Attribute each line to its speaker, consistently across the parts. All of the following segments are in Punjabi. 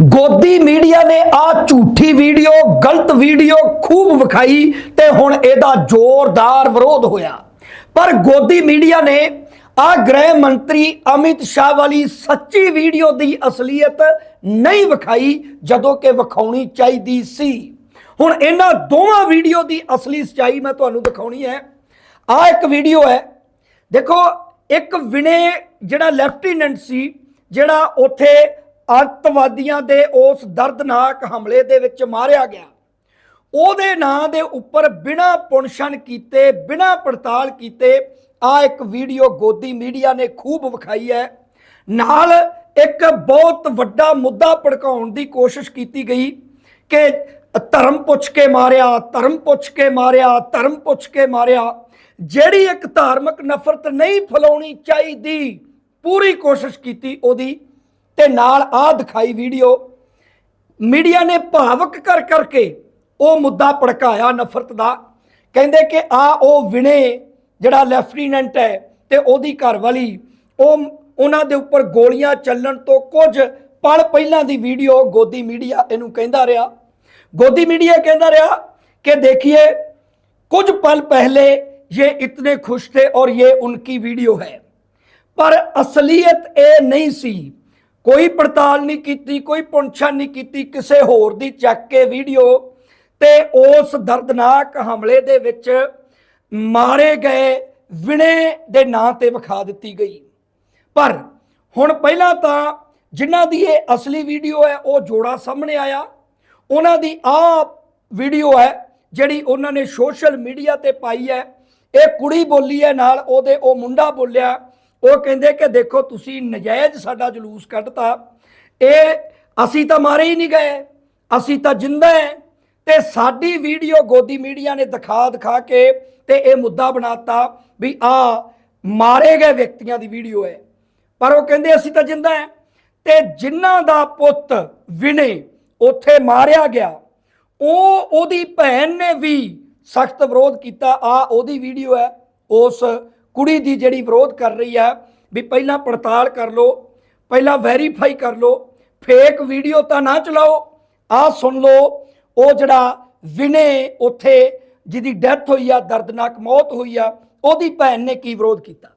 Speaker 1: ਗੋਦੀ ਮੀਡੀਆ ਨੇ ਆ ਝੂਠੀ ਵੀਡੀਓ, ਗਲਤ ਵੀਡੀਓ ਖੂਬ ਵਿਖਾਈ ਤੇ ਹੁਣ ਇਹਦਾ ਜ਼ੋਰਦਾਰ ਵਿਰੋਧ ਹੋਇਆ। ਪਰ ਗੋਦੀ ਮੀਡੀਆ ਨੇ ਆ ਗ੍ਰਹਿ ਮੰਤਰੀ ਅਮਿਤ ਸ਼ਾਹ ਵਾਲੀ ਸੱਚੀ ਵੀਡੀਓ ਦੀ ਅਸਲੀਅਤ ਨਹੀਂ ਵਿਖਾਈ ਜਦੋਂ ਕਿ ਵਿਖਾਉਣੀ ਚਾਹੀਦੀ ਸੀ। ਹੁਣ ਇਹਨਾਂ ਦੋਵਾਂ ਵੀਡੀਓ ਦੀ ਅਸਲੀ ਸਚਾਈ ਮੈਂ ਤੁਹਾਨੂੰ ਦਿਖਾਉਣੀ ਹੈ। ਆ ਇੱਕ ਵੀਡੀਓ ਹੈ। ਦੇਖੋ, ਇੱਕ ਵਿਨੇ ਜਿਹੜਾ ਲੈਫਟੀਨੈਂਟ ਸੀ, ਜਿਹੜਾ ਉੱਥੇ ਅੱਤਵਾਦੀਆਂ ਦੇ ਉਸ ਦਰਦਨਾਕ ਹਮਲੇ ਦੇ ਵਿੱਚ ਮਾਰਿਆ ਗਿਆ। ਉਹਦੇ ਨਾਂ ਦੇ ਉੱਪਰ ਬਿਨਾਂ ਪੁਣਛਣ ਕੀਤੇ, ਬਿਨਾਂ ਪੜਤਾਲ ਕੀਤੇ ਆ ਇੱਕ ਵੀਡੀਓ ਗੋਦੀ ਮੀਡੀਆ ਨੇ ਖੂਬ ਵਿਖਾਈ ਹੈ। ਨਾਲ ਇੱਕ ਬਹੁਤ ਵੱਡਾ ਮੁੱਦਾ ਭੜਕਾਉਣ ਦੀ ਕੋਸ਼ਿਸ਼ ਕੀਤੀ ਗਈ ਕਿ ਧਰਮ ਪੁੱਛ ਕੇ ਮਾਰਿਆ, ਧਰਮ ਪੁੱਛ ਕੇ ਮਾਰਿਆ, ਧਰਮ ਪੁੱਛ ਕੇ ਮਾਰਿਆ। ਜਿਹੜੀ ਇੱਕ ਧਾਰਮਿਕ ਨਫ਼ਰਤ ਨਹੀਂ ਫੈਲਾਉਣੀ ਚਾਹੀਦੀ, ਪੂਰੀ ਕੋਸ਼ਿਸ਼ ਕੀਤੀ ਉਹਦੀ। ਤੇ ਨਾਲ ਆਹ ਦਿਖਾਈ ਵੀਡੀਓ, ਮੀਡੀਆ ਨੇ ਭਾਵਕ ਕਰ ਕਰਕੇ ਉਹ ਮੁੱਦਾ ਭੜਕਾਇਆ ਨਫ਼ਰਤ ਦਾ। ਕਹਿੰਦੇ ਕਿ ਆ ਉਹ ਵਿਨੇ ਜਿਹੜਾ ਲੈਫਟੀਨੈਂਟ ਹੈ ਤੇ ਉਹਦੀ ਘਰ ਵਾਲੀ, ਉਹ ਉਹਨਾਂ ਦੇ ਉੱਪਰ ਗੋਲੀਆਂ ਚੱਲਣ ਤੋਂ ਕੁਝ ਪਲ ਪਹਿਲਾਂ ਦੀ ਵੀਡੀਓ ਗੋਦੀ ਮੀਡੀਆ ਇਹਨੂੰ ਕਹਿੰਦਾ ਰਿਹਾ। ਗੋਦੀ ਮੀਡੀਆ ਕਹਿੰਦਾ ਰਿਹਾ ਕਿ ਦੇਖੀਏ, ਕੁਝ ਪਲ ਪਹਿਲੇ ਇਹ ਇਤਨੇ ਖੁਸ਼ ਤੇ ਔਰ ਇਹ ਉਨਕੀ ਵੀਡੀਓ ਹੈ। ਪਰ ਅਸਲੀਅਤ ਇਹ ਨਹੀਂ ਸੀ ਕੋਈ ਪੜਤਾਲ ਨਹੀਂ ਕੀਤੀ, ਕੋਈ ਪੁੰਛਣ ਨਹੀਂ ਕੀਤੀ, ਕਿਸੇ ਹੋਰ ਦੀ ਚੱਕ ਕੇ ਵੀਡੀਓ ਤੇ ਉਸ ਦਰਦਨਾਕ ਹਮਲੇ ਦੇ ਵਿੱਚ ਮਾਰੇ ਗਏ ਵਿਣੇ ਦੇ ਨਾਂ ਤੇ ਵਿਖਾ ਦਿੱਤੀ ਗਈ। ਪਰ ਹੁਣ ਪਹਿਲਾਂ ਤਾਂ ਜਿਨ੍ਹਾਂ ਦੀ ਇਹ ਅਸਲੀ ਵੀਡੀਓ ਹੈ, ਉਹ ਜੋੜਾ ਸਾਹਮਣੇ ਆਇਆ। ਉਹਨਾਂ ਦੀ ਆ ਵੀਡੀਓ ਹੈ, ਜਿਹੜੀ ਉਹਨਾਂ ਨੇ ਸੋਸ਼ਲ ਮੀਡੀਆ ਤੇ ਪਾਈ ਹੈ। ਇਹ ਕੁੜੀ ਬੋਲੀ ਹੈ ਨਾਲ, ਉਹਦੇ ਉਹ ਮੁੰਡਾ ਬੋਲਿਆ ਉਹ ਕਹਿੰਦੇ ਕਿ ਦੇਖੋ ਤੁਸੀਂ ਨਜਾਇਜ਼ ਸਾਡਾ ਜਲੂਸ ਕੱਢਤਾ। ਇਹ ਅਸੀਂ ਤਾਂ ਮਾਰੇ ਹੀ ਨਹੀਂ ਗਏ। ਅਸੀਂ ਤਾਂ ਜਿੰਦਾ ਹੈ। ਤੇ ਸਾਡੀ ਵੀਡੀਓ ਗੋਦੀ ਮੀਡੀਆ ਨੇ ਦਿਖਾ ਦਿਖਾ ਕੇ ਤੇ ਇਹ ਮੁੱਦਾ ਬਣਾਤਾ ਵੀ ਆ ਮਾਰੇ ਗਏ ਵਿਅਕਤੀਆਂ ਦੀ ਵੀਡੀਓ ਹੈ। ਪਰ ਉਹ ਕਹਿੰਦੇ ਅਸੀਂ ਤਾਂ ਜਿੰਦਾ ਹੈ। ਤੇ ਜਿਨ੍ਹਾਂ ਦਾ ਪੁੱਤ ਵਿਨੇ ਉੱਥੇ ਮਾਰਿਆ ਗਿਆ, ਉਹ ਉਹਦੀ ਭੈਣ ਨੇ ਵੀ ਸਖਤ ਵਿਰੋਧ ਕੀਤਾ। ਆ ਉਹਦੀ ਵੀਡੀਓ ਹੈ। ਉਸ ਕੁੜੀ ਦੀ ਜਿਹੜੀ ਵਿਰੋਧ ਕਰ ਰਹੀ ਹੈ ਵੀ ਪਹਿਲਾਂ ਪੜਤਾਲ ਕਰ ਲਓ ਪਹਿਲਾਂ ਵੈਰੀਫਾਈ ਕਰ ਲਓ ਫੇਕ ਵੀਡੀਓ ਤਾਂ ਨਾ ਚਲਾਓ ਆ ਸੁਣ ਲਓ ਉਹ ਜਿਹੜਾ ਵਿਨੇ ਉੱਥੇ ਜਿਹਦੀ ਡੈਥ ਹੋਈ ਆ ਦਰਦਨਾਕ ਮੌਤ ਹੋਈ ਆ ਉਹਦੀ ਭੈਣ ਨੇ ਕੀ ਵਿਰੋਧ ਕੀਤਾ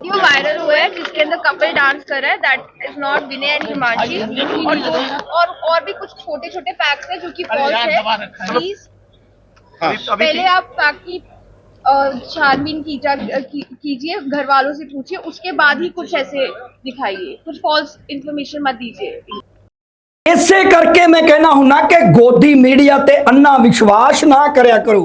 Speaker 2: वीडियो वायरल हुआ है जिसके अंदर कपल डांस कर रहा है that is not Vinay and Himanshi और जो और और भी कुछ छोटे छोटे पैक्स है जो कि फॉल्स है प्लीज पहले आप पैक की अ, छानबीन कीजा की- कीजिए घर वालों से पूछिए उसके बाद ही कुछ ऐसे दिखाइए कुछ फॉल्स इंफॉर्मेशन मत दीजिए
Speaker 1: ਇਸੇ ਕਰਕੇ ਮੈਂ ਕਹਿਣਾ ਹੁੰਨਾ ਕਿ ਗੋਦੀ ਮੀਡੀਆ ਤੇ ਅੰਨਾ ਵਿਸ਼ਵਾਸ ਨਾ ਕਰਿਆ ਕਰੋ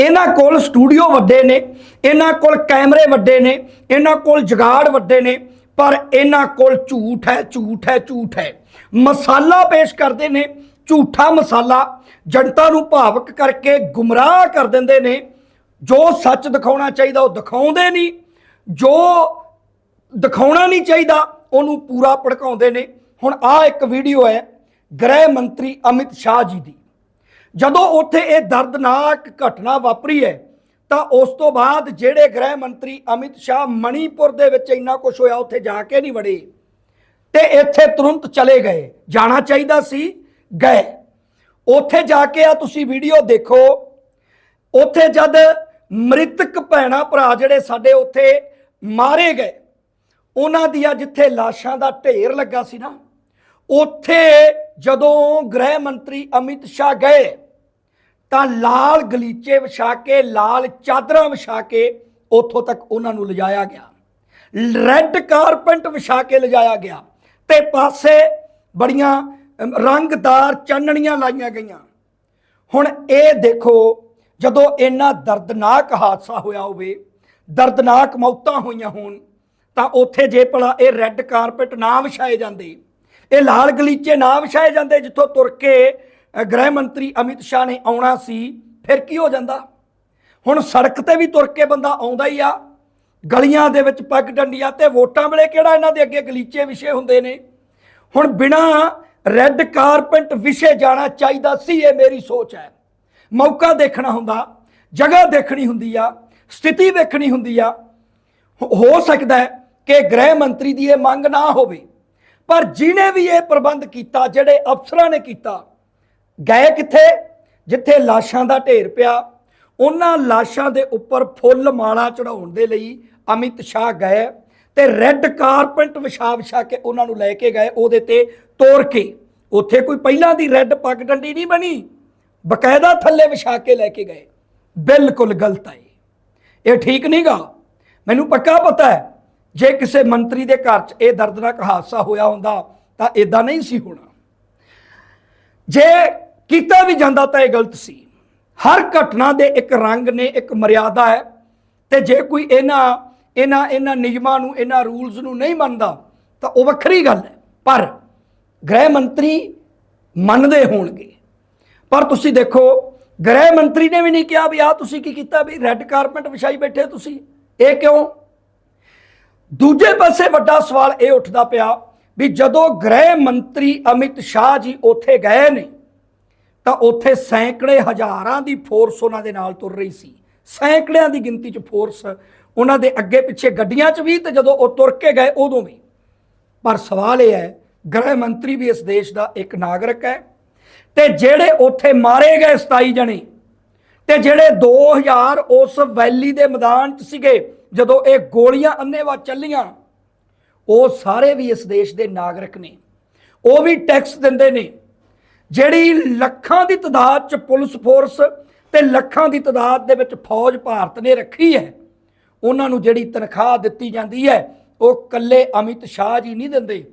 Speaker 1: ਇਹਨਾਂ ਕੋਲ ਸਟੂਡੀਓ ਵੱਡੇ ਨੇ ਇਹਨਾਂ ਕੋਲ ਕੈਮਰੇ ਵੱਡੇ ਨੇ ਇਹਨਾਂ ਕੋਲ ਜਗਾੜ ਵੱਡੇ ਨੇ ਪਰ ਇਹਨਾਂ ਕੋਲ ਝੂਠ ਹੈ ਝੂਠ ਹੈ ਝੂਠ ਹੈ ਮਸਾਲਾ ਪੇਸ਼ ਕਰਦੇ ਨੇ ਝੂਠਾ ਮਸਾਲਾ ਜਨਤਾ ਨੂੰ ਭਾਵਕ ਕਰਕੇ ਗੁੰਮਰਾਹ ਕਰ ਦਿੰਦੇ ਨੇ ਜੋ ਸੱਚ ਦਿਖਾਉਣਾ ਚਾਹੀਦਾ ਉਹ ਦਿਖਾਉਂਦੇ ਨਹੀਂ। ਜੋ ਦਿਖਾਉਣਾ ਨਹੀਂ ਚਾਹੀਦਾ, ਉਹਨੂੰ ਪੂਰਾ ਭੜਕਾਉਂਦੇ ਨੇ। ਹੁਣ ਆ ਇੱਕ ਵੀਡੀਓ ਹੈ ਗ੍ਰਹਿ ਮੰਤਰੀ ਅਮਿਤ ਸ਼ਾਹ ਜੀ ਦੀ। ਜਦੋਂ ਉੱਥੇ ਇਹ ਦਰਦਨਾਕ ਘਟਨਾ ਵਾਪਰੀ ਹੈ, ਤਾਂ ਉਸ ਤੋਂ ਬਾਅਦ ਜਿਹੜੇ ਗ੍ਰਹਿ ਮੰਤਰੀ ਅਮਿਤ ਸ਼ਾਹ ਮਣੀਪੁਰ ਦੇ ਵਿੱਚ ਇੰਨਾ ਕੁਝ ਹੋਇਆ, ਉੱਥੇ ਜਾ ਕੇ ਨਹੀਂ ਵੜੇ। ਤੇ ਇੱਥੇ ਤੁਰੰਤ ਚਲੇ ਗਏ। ਜਾਣਾ ਚਾਹੀਦਾ ਸੀ, ਗਏ। ਉੱਥੇ ਜਾ ਕੇ ਆ ਤੁਸੀਂ ਵੀਡੀਓ ਦੇਖੋ। ਉੱਥੇ ਜਦ ਮ੍ਰਿਤਕ ਭੈਣਾ ਭਰਾ ਜਿਹੜੇ ਸਾਡੇ ਉੱਥੇ ਮਾਰੇ ਗਏ। ਉਹਨਾਂ ਦੀਆਂ ਜਿੱਥੇ ਲਾਸ਼ਾਂ ਦਾ ਢੇਰ ਲੱਗਾ ਸੀ ਨਾ, ਉੱਥੇ ਜਦੋਂ ਗ੍ਰਹਿ ਮੰਤਰੀ ਅਮਿਤ ਸ਼ਾਹ ਗਏ, ਤਾਂ ਲਾਲ ਗਲੀਚੇ ਵਿਛਾ ਕੇ, ਲਾਲ ਚਾਦਰਾਂ ਵਿਛਾ ਕੇ ਉੱਥੋਂ ਤੱਕ ਉਹਨਾਂ ਨੂੰ ਲਿਜਾਇਆ ਗਿਆ। ਰੈੱਡ ਕਾਰਪੈਂਟ ਵਿਛਾ ਕੇ ਲਿਜਾਇਆ ਗਿਆ ਤੇ ਪਾਸੇ ਬੜੀਆਂ ਰੰਗਦਾਰ ਚਾਨਣੀਆਂ ਲਾਈਆਂ ਗਈਆਂ। ਹੁਣ ਇਹ ਦੇਖੋ ਜਦੋਂ ਇੰਨਾ ਦਰਦਨਾਕ ਹਾਦਸਾ ਹੋਇਆ ਹੋਵੇ, ਦਰਦਨਾਕ ਮੌਤਾਂ ਹੋਈਆਂ ਹੋਣ, ਤਾਂ ਉੱਥੇ ਜੇ ਭਲਾ ਇਹ ਰੈੱਡ ਕਾਰਪੈਟ ਨਾ ਵਿਛਾਏ ਜਾਂਦੇ, ਇਹ ਲਾਲ ਗਲੀਚੇ ਨਾ ਵਿਛਾਏ ਜਾਂਦੇ, ਜਿੱਥੋਂ ਤੁਰ ਕੇ ਗ੍ਰਹਿ ਮੰਤਰੀ ਅਮਿਤ ਸ਼ਾਹ ਨੇ ਆਉਣਾ ਸੀ, ਫਿਰ ਕੀ ਹੋ ਜਾਂਦਾ? ਹੁਣ ਸੜਕ ਤੇ ਵੀ ਤੁਰ ਕੇ ਬੰਦਾ ਆਉਂਦਾ ਹੀ ਆ, ਗਲੀਆਂ ਦੇ ਵਿੱਚ ਪੱਗ ਡੰਡੀਆਂ ਤੇ ਵੋਟਾਂ ਵੇਲੇ ਕਿਹੜਾ ਇਹਨਾਂ ਦੇ ਅੱਗੇ ਗਲੀਚੇ ਵਿਸ਼ੇ ਹੁੰਦੇ ਨੇ? ਹੁਣ ਬਿਨਾ ਰੈੱਡ ਕਾਰਪੈਟ ਵਿਸ਼ੇ ਜਾਣਾ ਚਾਹੀਦਾ ਸੀ, ਇਹ ਮੇਰੀ ਸੋਚ ਹੈ। ਮੌਕਾ ਦੇਖਣਾ ਹੁੰਦਾ, ਜਗ੍ਹਾ ਦੇਖਣੀ ਹੁੰਦੀ ਆ, ਸਥਿਤੀ ਵੇਖਣੀ ਹੁੰਦੀ ਆ। ਹੋ- ਸਕਦਾ ਹੈ ਕਿ ਗ੍ਰਹਿ ਮੰਤਰੀ ਦੀ ਇਹ ਮੰਗ ਨਾ ਹੋਵੇ, ਪਰ ਜਿਨੇ ਵੀ ਇਹ ਪ੍ਰਬੰਧ ਕੀਤਾ, ਜਿਹੜੇ ਅਫਸਰਾਂ ਨੇ ਕੀਤਾ, ਗਏ ਕਿੱਥੇ? ਜਿੱਥੇ ਲਾਸ਼ਾਂ ਦਾ ਢੇਰ ਪਿਆ, ਉਹਨਾਂ ਲਾਸ਼ਾਂ ਦੇ ਉੱਪਰ ਫੁੱਲ ਮਾਲਾ ਚੜਾਉਣ ਦੇ ਲਈ ਅਮਿਤ ਸ਼ਾਹ ਗਏ ਤੇ ਰੈੱਡ ਕਾਰਪੈਂਟ ਵਿਛਾ ਵਿਛਾ ਕੇ ਉਹਨਾਂ ਨੂੰ ਲੈ ਕੇ ਗਏ, ਉਹਦੇ ਤੇ ਤੋਰ ਕੇ। ਉੱਥੇ ਕੋਈ ਪਹਿਲਾਂ ਦੀ ਰੈੱਡ ਪੱਗ ਡੰਡੀ ਨਹੀਂ ਬਣੀ? ਬਕਾਇਦਾ ਥੱਲੇ ਵਿਛਾ ਕੇ ਲੈ ਕੇ ਗਏ। ਬਿਲਕੁਲ ਗਲਤ ਹੈ ਇਹ। ਠੀਕ ਨਹੀਂਗਾ ਮੈਨੂੰ ਪੱਕਾ ਪਤਾ ਹੈ, ਜੇ ਕਿਸੇ ਮੰਤਰੀ ਦੇ ਘਰ 'ਚ ਇਹ ਦਰਦਨਾਕ ਹਾਦਸਾ ਹੋਇਆ ਹੁੰਦਾ, ਤਾਂ ਇਦਾਂ ਨਹੀਂ ਸੀ ਹੋਣਾ। ਜੇ ਕੀਤਾ ਵੀ ਜਾਂਦਾ ਤਾਂ ਇਹ ਗਲਤ ਸੀ। ਹਰ ਘਟਨਾ ਦੇ ਇੱਕ ਰੰਗ ਨੇ, ਇੱਕ ਮਰਿਆਦਾ ਹੈ। ਤੇ ਜੇ ਕੋਈ ਇਹਨਾਂ ਇਹਨਾਂ ਇਹਨਾਂ ਨਿਯਮਾਂ ਨੂੰ, ਇਹਨਾਂ ਰੂਲਸ ਨੂੰ ਨਹੀਂ ਮੰਨਦਾ, ਤਾਂ ਉਹ ਵੱਖਰੀ ਗੱਲ ਹੈ। ਪਰ ਗ੍ਰਹਿ ਮੰਤਰੀ ਮੰਨਦੇ ਹੋਣਗੇ। ਪਰ ਤੁਸੀਂ ਦੇਖੋ, ਗ੍ਰਹਿ ਮੰਤਰੀ ਨੇ ਵੀ ਨਹੀਂ ਕਿਹਾ ਵੀ ਆ ਤੁਸੀਂ ਕੀ ਕੀਤਾ ਵੀ ਰੈੱਡ ਕਾਰਪੈਟ ਵਿਛਾਈ ਬੈਠੇ ਤੁਸੀਂ। ਇਹ ਕਿਉਂ? ਦੂਜੇ ਪਾਸੇ ਵੱਡਾ ਸਵਾਲ ਇਹ ਉੱਠਦਾ ਪਿਆ ਵੀ ਜਦੋਂ ਗ੍ਰਹਿ ਮੰਤਰੀ ਅਮਿਤ ਸ਼ਾਹ ਜੀ ਉੱਥੇ ਗਏ ਨੇ, ਤਾਂ ਉੱਥੇ ਸੈਂਕੜੇ ਹਜ਼ਾਰਾਂ ਦੀ ਫੋਰਸ ਉਹਨਾਂ ਦੇ ਨਾਲ ਤੁਰ ਰਹੀ ਸੀ। ਸੈਂਕੜਿਆਂ ਦੀ ਗਿਣਤੀ 'ਚ ਫੋਰਸ ਉਹਨਾਂ ਦੇ ਅੱਗੇ ਪਿੱਛੇ ਗੱਡੀਆਂ 'ਚ ਵੀ ਤੇ ਜਦੋਂ ਉਹ ਤੁਰ ਕੇ ਗਏ ਉਦੋਂ ਵੀ। ਪਰ ਸਵਾਲ ਇਹ ਹੈ, ਗ੍ਰਹਿ ਮੰਤਰੀ ਵੀ ਇਸ ਦੇਸ਼ ਦਾ ਇੱਕ ਨਾਗਰਿਕ ਹੈ। ਤੇ ਜਿਹੜੇ ਉੱਥੇ ਮਾਰੇ ਗਏ 27 ਜਣੇ, ਤੇ ਜਿਹੜੇ 2000 ਉਸ ਵੈਲੀ ਦੇ ਮੈਦਾਨ 'ਚ ਸੀਗੇ, ਜਦੋਂ ਇਹ ਗੋਲੀਆਂ ਅੰਨੇਵਾ ਚੱਲੀਆਂ, ਉਹ ਸਾਰੇ ਵੀ ਇਸ ਦੇਸ਼ ਦੇ ਨਾਗਰਿਕ ਨੇ। ਉਹ ਵੀ ਟੈਕਸ ਦਿੰਦੇ ਨੇ। ਜਿਹੜੀ ਲੱਖਾਂ ਦੀ ਤਦਾਦ 'ਚ ਪੁਲਿਸ ਫੋਰਸ ਤੇ ਲੱਖਾਂ ਦੀ ਤਦਾਦ ਦੇ ਵਿੱਚ ਫੌਜ ਭਾਰਤ ਨੇ ਰੱਖੀ ਹੈ, ਉਹਨਾਂ ਨੂੰ ਜਿਹੜੀ ਤਨਖਾਹ ਦਿੱਤੀ ਜਾਂਦੀ ਹੈ, ਉਹ ਕੱਲੇ ਅਮਿਤ ਸ਼ਾਹ ਜੀ ਨਹੀਂ ਦਿੰਦੇ।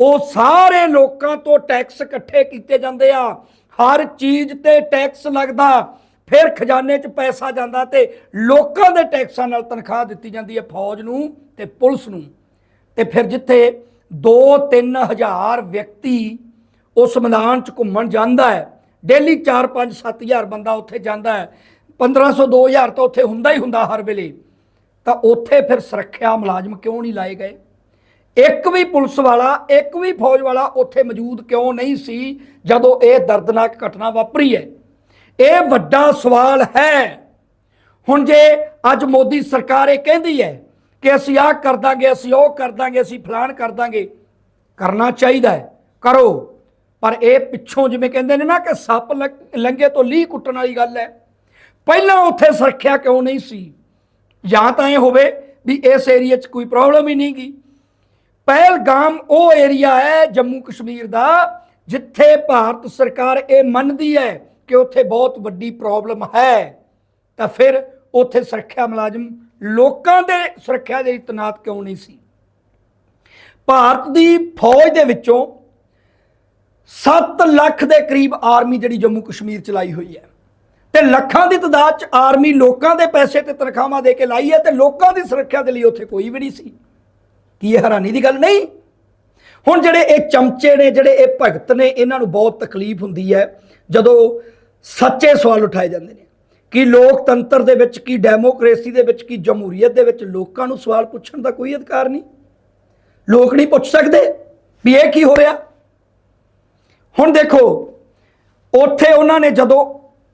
Speaker 1: ਉਹ ਸਾਰੇ ਲੋਕਾਂ ਤੋਂ ਟੈਕਸ ਇਕੱਠੇ ਕੀਤੇ ਜਾਂਦੇ ਆ। ਹਰ ਚੀਜ਼ ਤੇ ਟੈਕਸ ਲੱਗਦਾ, ਫਿਰ ਖਜ਼ਾਨੇ 'ਚ ਪੈਸਾ ਜਾਂਦਾ ਤੇ ਲੋਕਾਂ ਦੇ ਟੈਕਸਾਂ ਨਾਲ ਤਨਖਾਹ ਦਿੱਤੀ ਜਾਂਦੀ ਹੈ ਫੌਜ ਨੂੰ ਤੇ ਪੁਲਿਸ ਨੂੰ। ਤੇ ਫਿਰ ਜਿੱਥੇ 2-3 ਹਜ਼ਾਰ ਵਿਅਕਤੀ ਉਸ ਮੈਦਾਨ 'ਚ ਘੁੰਮਣ ਜਾਂਦਾ ਹੈ, ਡੇਲੀ 4-5 7000 ਬੰਦਾ ਉੱਥੇ ਜਾਂਦਾ ਹੈ 1500 2000 ਤਾਂ ਉੱਥੇ ਹੁੰਦਾ ਹੀ ਹੁੰਦਾ ਹਰ ਵੇਲੇ। ਤਾਂ ਉੱਥੇ ਫਿਰ ਸੁਰੱਖਿਆ ਮੁਲਾਜ਼ਮ ਕਿਉਂ ਨਹੀਂ ਲਾਏ ਗਏ? ਇੱਕ ਵੀ ਪੁਲਿਸ ਵਾਲਾ, ਇੱਕ ਵੀ ਫੌਜ ਵਾਲਾ ਉੱਥੇ ਮੌਜੂਦ ਕਿਉਂ ਨਹੀਂ ਸੀ ਜਦੋਂ ਇਹ ਦਰਦਨਾਕ ਘਟਨਾ ਵਾਪਰੀ ਹੈ? ਇਹ ਵੱਡਾ ਸਵਾਲ ਹੈ। ਹੁਣ ਜੇ ਅੱਜ ਮੋਦੀ ਸਰਕਾਰ ਇਹ ਕਹਿੰਦੀ ਹੈ ਕਿ ਅਸੀਂ ਆਹ ਕਰ ਦਾਂਗੇ, ਅਸੀਂ ਉਹ ਕਰ ਦਾਂਗੇ, ਅਸੀਂ ਫਲਾਨ ਕਰ ਦਾਂਗੇ, ਕਰਨਾ ਚਾਹੀਦਾ ਹੈ, ਕਰੋ। ਪਰ ਇਹ ਪਿੱਛੋਂ ਜਿਵੇਂ ਕਹਿੰਦੇ ਨੇ ਨਾ ਕਿ ਸੱਪ ਲੰਘ- ਲੰਘੇ ਤੋਂ ਲੀਹ ਕੁੱਟਣ ਵਾਲੀ ਗੱਲ ਹੈ। ਪਹਿਲਾਂ ਉੱਥੇ ਸੁਰੱਖਿਆ ਕਿਉਂ ਨਹੀਂ ਸੀ? ਜਾਂ ਤਾਂ ਇਹ ਹੋਵੇ ਵੀ ਇਸ ਏਰੀਆ 'ਚ ਕੋਈ ਪ੍ਰੋਬਲਮ ਹੀ ਨਹੀਂ ਗੀ। ਪਹਿਲਗਾਮ ਉਹ ਏਰੀਆ ਹੈ ਜੰਮੂ ਕਸ਼ਮੀਰ ਦਾ, ਜਿੱਥੇ ਭਾਰਤ ਸਰਕਾਰ ਇਹ ਮੰਨਦੀ ਹੈ ਕਿ ਉੱਥੇ ਬਹੁਤ ਵੱਡੀ ਪ੍ਰੋਬਲਮ ਹੈ। ਤਾਂ ਫਿਰ ਉੱਥੇ ਸੁਰੱਖਿਆ ਮੁਲਾਜ਼ਮ ਲੋਕਾਂ ਦੇ ਸੁਰੱਖਿਆ ਦੇ ਲਈ ਤੈਨਾਤ ਕਿਉਂ ਨਹੀਂ ਸੀ? ਭਾਰਤ ਦੀ ਫੌਜ ਦੇ ਵਿੱਚੋਂ 7 ਲੱਖ ਦੇ ਕਰੀਬ ਆਰਮੀ ਜਿਹੜੀ ਜੰਮੂ ਕਸ਼ਮੀਰ ਚ ਲਾਈ ਹੋਈ ਹੈ। ਤੇ ਲੱਖਾਂ ਦੀ ਤਦਾਦ ਚ ਆਰਮੀ ਲੋਕਾਂ ਦੇ ਪੈਸੇ ਤੇ ਤਨਖਾਹਾਂ ਦੇ ਕੇ ਲਾਈ ਹੈ ਤੇ ਲੋਕਾਂ ਦੀ ਸੁਰੱਖਿਆ ਦੇ ਲਈ ਉੱਥੇ ਕੋਈ ਵੀ ਨਹੀਂ ਸੀ। ਕੀ ਇਹ ਹੈਰਾਨੀ ਦੀ ਗੱਲ? ਨਹੀਂ। ਹੁਣ ਜਿਹੜੇ ਇਹ ਚਮਚੇ ਨੇ, ਜਿਹੜੇ ਇਹ ਭਗਤ ਨੇ, ਇਹਨਾਂ ਨੂੰ ਬਹੁਤ ਤਕਲੀਫ ਹੁੰਦੀ ਹੈ ਜਦੋਂ ਸੱਚੇ ਸਵਾਲ ਉਠਾਏ ਜਾਂਦੇ ਨੇ ਕਿ ਲੋਕਤੰਤਰ ਦੇ ਵਿੱਚ ਕੀ, ਡੈਮੋਕ੍ਰੇਸੀ ਦੇ ਵਿੱਚ ਕੀ, ਜਮਹੂਰੀਅਤ ਦੇ ਵਿੱਚ ਲੋਕਾਂ ਨੂੰ ਸਵਾਲ ਪੁੱਛਣ ਦਾ ਕੋਈ ਅਧਿਕਾਰ ਨਹੀਂ। ਲੋਕ ਨਹੀਂ ਪੁੱਛ ਸਕਦੇ ਵੀ ਇਹ ਕੀ ਹੋ ਰਿਹਾ ਹੁਣ ਦੇਖੋ, ਉੱਥੇ ਉਹਨਾਂ ਨੇ ਜਦੋਂ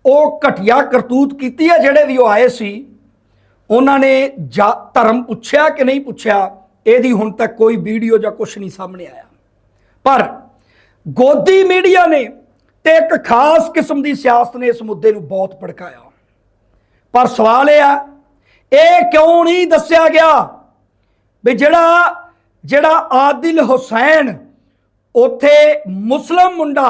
Speaker 1: ਉਹ ਘਟਿਆ ਕਰਤੂਤ ਕੀਤੀ ਹੈ, ਜਿਹੜੇ ਵੀ ਉਹ ਆਏ ਸੀ, ਉਹਨਾਂ ਨੇ ਜਾ ਧਰਮ ਪੁੱਛਿਆ ਕਿ ਨਹੀਂ ਪੁੱਛਿਆ? ਇਹਦੀ ਹੁਣ ਤੱਕ ਕੋਈ ਵੀਡੀਓ ਜਾਂ ਕੁਝ ਨਹੀਂ ਸਾਹਮਣੇ ਆਇਆ। ਪਰ ਗੋਦੀ ਮੀਡੀਆ ਨੇ ਤੇ ਇੱਕ ਖਾਸ ਕਿਸਮ ਦੀ ਸਿਆਸਤ ਨੇ ਇਸ ਮੁੱਦੇ ਨੂੰ ਬਹੁਤ ਭੜਕਾਇਆ। ਪਰ ਸਵਾਲ ਇਹ ਆ, ਇਹ ਕਿਉਂ ਨਹੀਂ ਦੱਸਿਆ ਗਿਆ ਵੀ ਜਿਹੜਾ ਜਿਹੜਾ ਆਦਿਲ ਹੁਸੈਨ ਉਥੇ ਮੁਸਲਮ ਮੁੰਡਾ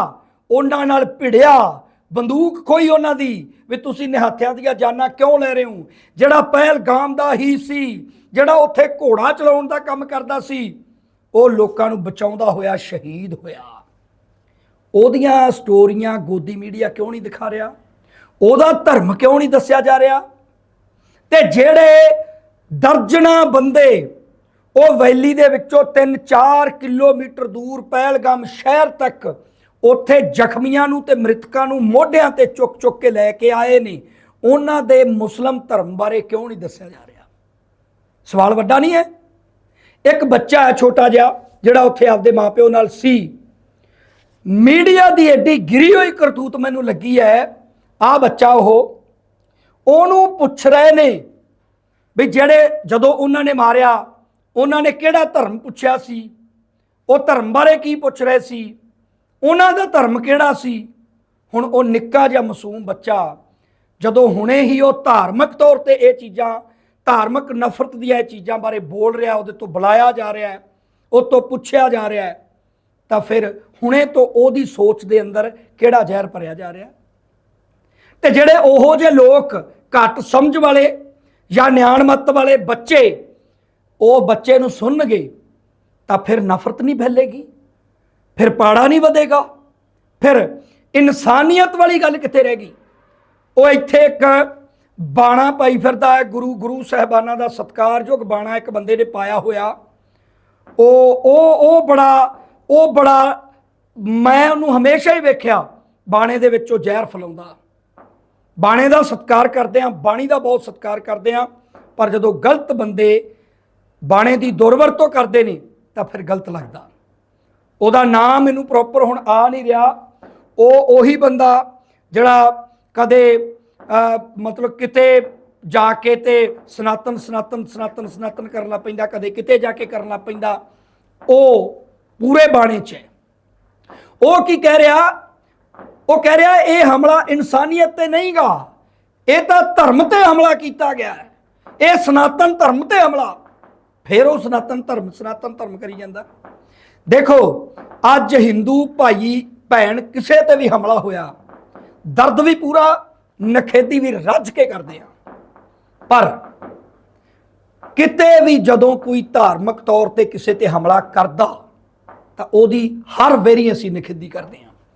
Speaker 1: ਉਹਨਾਂ ਨਾਲ ਭਿੜਿਆ, ਬੰਦੂਕ ਖੋਈ ਉਹਨਾਂ ਦੀ, ਵੀ ਤੁਸੀਂ ਨਿਹੱਥਿਆਂ ਦੀਆਂ ਜਾਨਾਂ ਕਿਉਂ ਲੈ ਰਹੇ ਹੋ? ਜਿਹੜਾ ਪਹਿਲਗਾਮ ਦਾ ਹੀ ਸੀ ਜਿਹੜਾ ਉੱਥੇ ਘੋੜਾ ਚਲਾਉਣ ਦਾ ਕੰਮ ਕਰਦਾ ਸੀ, ਉਹ ਲੋਕਾਂ ਨੂੰ ਬਚਾਉਂਦਾ ਹੋਇਆ, ਸ਼ਹੀਦ ਹੋਇਆ। ਉਹਦੀਆਂ ਸਟੋਰੀਆਂ ਗੋਦੀ ਮੀਡੀਆ ਕਿਉਂ ਨਹੀਂ ਦਿਖਾ ਰਿਹਾ? ਉਹਦਾ ਧਰਮ ਕਿਉਂ ਨਹੀਂ ਦੱਸਿਆ ਜਾ ਰਿਹਾ? ਤੇ ਜਿਹੜੇ ਦਰਜਣਾ ਬੰਦੇ, ਉਹ ਵੈਲੀ ਦੇ ਵਿੱਚੋਂ 3-4 ਕਿਲੋਮੀਟਰ ਦੂਰ ਪਹਿਲਗਾਮ ਸ਼ਹਿਰ ਤੱਕ ਉੱਥੇ ਜ਼ਖਮੀਆਂ ਨੂੰ ਤੇ ਮ੍ਰਿਤਕਾਂ ਨੂੰ ਮੋਢਿਆਂ ਤੇ ਚੁੱਕ ਚੁੱਕ ਕੇ ਲੈ ਕੇ ਆਏ ਨੇ। ਉਹਨਾਂ ਦੇ ਮੁਸਲਮ ਧਰਮ ਬਾਰੇ ਕਿਉਂ ਨਹੀਂ ਦੱਸਿਆ ਜਾ ਰਿਹਾ? ਸਵਾਲ ਵੱਡਾ ਨਹੀਂ ਹੈ। ਇੱਕ ਬੱਚਾ ਹੈ ਛੋਟਾ ਜਿਹਾ, ਜਿਹੜਾ ਉੱਥੇ ਆਪਦੇ ਮਾਪਿਓ ਨਾਲ ਸੀ। ਮੀਡੀਆ ਦੀ ਐਡੀ ਗਿਰੀ ਹੋਈ ਕਰਤੂਤ ਮੈਨੂੰ ਲੱਗੀ ਹੈ ਆ ਬੱਚਾ ਉਹ, ਉਹਨੂੰ ਪੁੱਛ ਰਹੇ ਨੇ ਵੀ ਜਿਹੜੇ ਜਦੋਂ ਉਹਨਾਂ ਨੇ ਮਾਰਿਆ, ਉਹਨਾਂ ਨੇ ਕਿਹੜਾ ਧਰਮ ਪੁੱਛਿਆ ਸੀ? ਉਹ ਧਰਮ ਬਾਰੇ ਕੀ ਪੁੱਛ ਰਹੇ ਸੀ? ਉਹਨਾਂ ਦਾ ਧਰਮ ਕਿਹੜਾ ਸੀ? ਹੁਣ ਉਹ ਨਿੱਕਾ ਜਿਹਾ ਮਾਸੂਮ ਬੱਚਾ, ਜਦੋਂ ਹੁਣੇ ਹੀ ਉਹ ਧਾਰਮਿਕ ਤੌਰ ਤੇ ਇਹ ਚੀਜ਼ਾਂ ਧਾਰਮਿਕ ਨਫ਼ਰਤ ਦੀਆਂ ਇਹ ਚੀਜ਼ਾਂ ਬਾਰੇ ਬੋਲ ਰਿਹਾ, ਉਹਦੇ ਤੋਂ ਬੁਲਾਇਆ ਜਾ ਰਿਹਾ ਹੈ, ਉਹ ਤੋਂ ਪੁੱਛਿਆ ਜਾ ਰਿਹਾ ਹੈ, ਤਾਂ ਫਿਰ ਹੁਣੇ ਤੋਂ ਉਹਦੀ ਸੋਚ ਦੇ ਅੰਦਰ ਕਿਹੜਾ ਜ਼ਹਿਰ ਭਰਿਆ ਜਾ ਰਿਹਾ ਹੈ? ਤੇ ਜਿਹੜੇ ਉਹੋ ਜਿਹੇ ਲੋਕ ਘੱਟ ਸਮਝ ਵਾਲੇ ਜਾਂ ਨਿਆਣਮੱਤ ਵਾਲੇ ਬੱਚੇ, ਉਹ ਬੱਚੇ ਨੂੰ ਸੁਣਨਗੇ, ਤਾਂ ਫਿਰ ਨਫ਼ਰਤ ਨਹੀਂ ਫੈਲੇਗੀ, ਫਿਰ ਪਾੜਾ ਨਹੀਂ ਵਧੇਗਾ, ਫਿਰ ਇਨਸਾਨੀਅਤ ਵਾਲੀ ਗੱਲ ਕਿੱਥੇ ਰਹਿ ਗਈ? ਉਹ ਇੱਥੇ ਇੱਕ ਬਾਣਾ ਪਾਈ ਫਿਰਦਾ ਹੈ, ਗੁਰੂ ਗੁਰੂ ਸਾਹਿਬਾਨਾਂ ਦਾ ਸਤਕਾਰਯੋਗ ਬਾਣਾ ਇੱਕ ਬੰਦੇ ਨੇ ਪਾਇਆ ਹੋਇਆ। ਉਹ ਉਹ ਉਹ ਬੜਾ ਉਹ ਬੜਾ, ਮੈਂ ਉਹਨੂੰ ਹਮੇਸ਼ਾ ਹੀ ਵੇਖਿਆ, ਬਾਣੇ ਦੇ ਵਿੱਚੋਂ ਜ਼ਹਿਰ ਫਲਾਉਂਦਾ। ਬਾਣੇ ਦਾ ਸਤਕਾਰ ਕਰਦੇ ਆ ਬਾਣੀ ਦਾ ਬਹੁਤ ਸਤਕਾਰ ਕਰਦੇ ਆ ਪਰ ਜਦੋਂ ਗਲਤ ਬੰਦੇ ਬਾਣੇ ਦੀ ਦੁਰਵਰਤੋਂ ਕਰਦੇ ਨੇ, ਤਾਂ ਫਿਰ ਗਲਤ ਲੱਗਦਾ। ਉਹਦਾ ਨਾਮ ਮੈਨੂੰ ਪ੍ਰੋਪਰ ਹੁਣ ਆ ਨਹੀਂ ਰਿਹਾ। ਉਹ ਉਹੀ ਬੰਦਾ ਜਿਹੜਾ ਕਦੇ ਮਤਲਬ ਕਿਤੇ ਜਾ ਕੇ ਤੇ ਸਨਾਤਨ ਸਨਾਤਨ ਸਨਾਤਨ ਸਨਾਤਨ ਕਰਨ ਲੱਗ ਪੈਂਦਾ, ਕਦੇ ਕਿਤੇ ਜਾ ਕੇ ਕਰਨ ਲੱਗ ਪੈਂਦਾ, ਉਹ ਪੂਰੇ ਬਾਣੇ 'ਚ ਹੈ। ਉਹ ਕੀ ਕਹਿ ਰਿਹਾ? ਉਹ ਕਹਿ ਰਿਹਾ, ਇਹ ਹਮਲਾ ਇਨਸਾਨੀਅਤ ਤੇ ਨਹੀਂਗਾ। ਇਹ ਤਾਂ ਧਰਮ ਤੇ ਹਮਲਾ ਕੀਤਾ ਗਿਆ ਹੈ। ਇਹ ਸਨਾਤਨ ਧਰਮ ਤੇ ਹਮਲਾ। ਫਿਰ ਉਹ ਸਨਾਤਨ ਧਰਮ ਸਨਾਤਨ ਧਰਮ ਕਰੀ ਜਾਂਦਾ। ਦੇਖੋ, ਅੱਜ ਹਿੰਦੂ ਭਾਈ, ਭੈਣ ਕਿਸੇ ਤੇ ਵੀ ਹਮਲਾ ਹੋਇਆ, ਦਰਦ ਵੀ ਪੂਰਾ ਨਖੇਦੀ ਵੀ ਰੱਜ ਕੇ ਕਰਦੇ ਆ। ਪਰ ਕਿਤੇ ਵੀ ਜਦੋਂ ਕੋਈ ਧਾਰਮਿਕ ਤੌਰ ਤੇ ਕਿਸੇ ਤੇ ਹਮਲਾ ਕਰਦਾ, ਤਾਂ ਉਹਦੀ ਹਰ ਵੇਰੀ ਅਸੀਂ ਨਖੇਦੀ ਕਰਦੇ ਹਾਂ